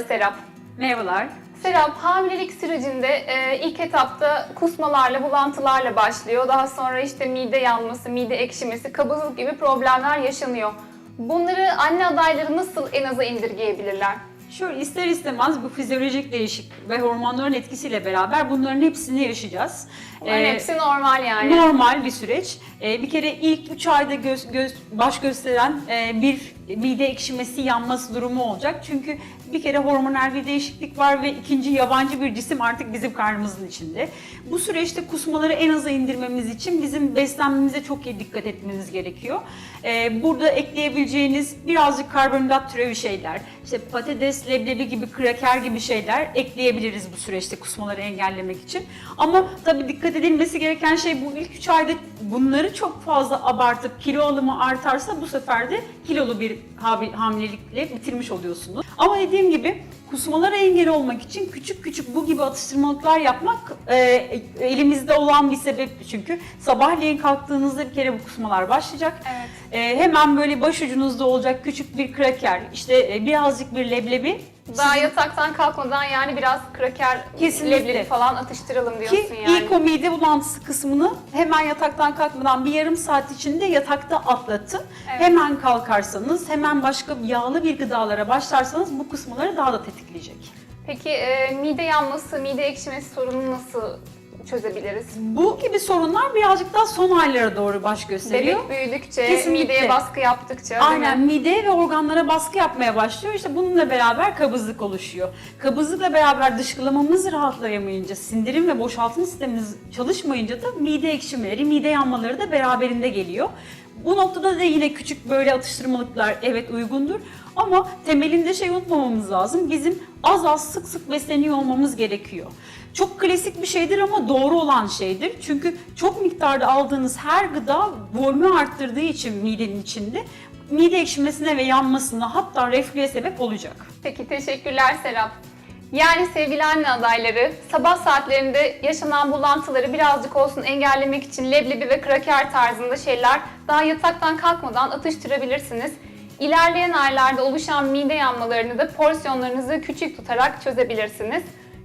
Serap. Merhabalar. Serap, hamilelik sürecinde e, ilk etapta kusmalarla, bulantılarla başlıyor. Daha sonra işte mide yanması, mide ekşimesi, kabızlık gibi problemler yaşanıyor. Bunları anne adayları nasıl en aza indirgeyebilirler? Şöyle ister istemez bu fizyolojik değişik ve hormonların etkisiyle beraber bunların hepsini yaşayacağız. Bunların Ee, hepsi normal yani. Normal bir süreç. Ee, bir kere ilk 3 ayda göz, göz, baş gösteren e, bir mide ekşimesi, yanması durumu olacak. Çünkü bir kere hormonal bir değişiklik var ve ikinci yabancı bir cisim artık bizim karnımızın içinde. Bu süreçte kusmaları en aza indirmemiz için bizim beslenmemize çok iyi dikkat etmemiz gerekiyor. Ee, burada ekleyebileceğiniz birazcık karbonhidrat türevi şeyler, işte patates, leblebi gibi, kraker gibi şeyler ekleyebiliriz bu süreçte kusmaları engellemek için. Ama tabii dikkat edilmesi gereken şey bu ilk 3 ayda bunları çok fazla abartıp kilo alımı artarsa bu sefer de kilolu bir hamilelikle bitirmiş oluyorsunuz. Ama dediğim gibi kusmalara engel olmak için küçük küçük bu gibi atıştırmalıklar yapmak e, elimizde olan bir sebep çünkü sabahleyin kalktığınızda bir kere bu kusmalar başlayacak. Evet. E, hemen böyle başucunuzda olacak küçük bir kraker, işte e, birazcık bir leblebi Daha yataktan kalkmadan yani biraz kraker, Kesinlikle. leblebi falan atıştıralım diyorsun Ki yani. ilk o mide bulantısı kısmını hemen yataktan kalkmadan bir yarım saat içinde yatakta atlatın. Evet. Hemen kalkarsanız, hemen başka yağlı bir gıdalara başlarsanız bu kısımları daha da tetikleyecek. Peki e, mide yanması, mide ekşimesi sorununu nasıl çözebiliriz? Bu gibi sorunlar birazcık daha son aylara doğru baş gösteriyor. Bebek büyüdükçe, Kesinlikle. mideye baskı yaptıkça Aynen mi? mide ve organlara baskı yapmaya başlıyor. İşte bununla beraber kabızlık oluşuyor. Kabızlıkla beraber dışkılamamız rahatlayamayınca, sindirim ve boşaltım sistemimiz çalışmayınca da mide ekşimeleri, mide yanmaları da beraberinde geliyor. Bu noktada da yine küçük böyle atıştırmalıklar evet uygundur. Ama temelinde şey unutmamamız lazım. Bizim az az sık sık besleniyor olmamız gerekiyor. Çok klasik bir şeydir ama doğru olan şeydir. Çünkü çok miktarda aldığınız her gıda volümü arttırdığı için midenin içinde mide ekşimesine ve yanmasına hatta reflüye sebep olacak. Peki teşekkürler Serap. Yani sevgili anne adayları, sabah saatlerinde yaşanan bulantıları birazcık olsun engellemek için leblebi ve kraker tarzında şeyler daha yataktan kalkmadan atıştırabilirsiniz. İlerleyen aylarda oluşan mide yanmalarını da porsiyonlarınızı küçük tutarak çözebilirsiniz.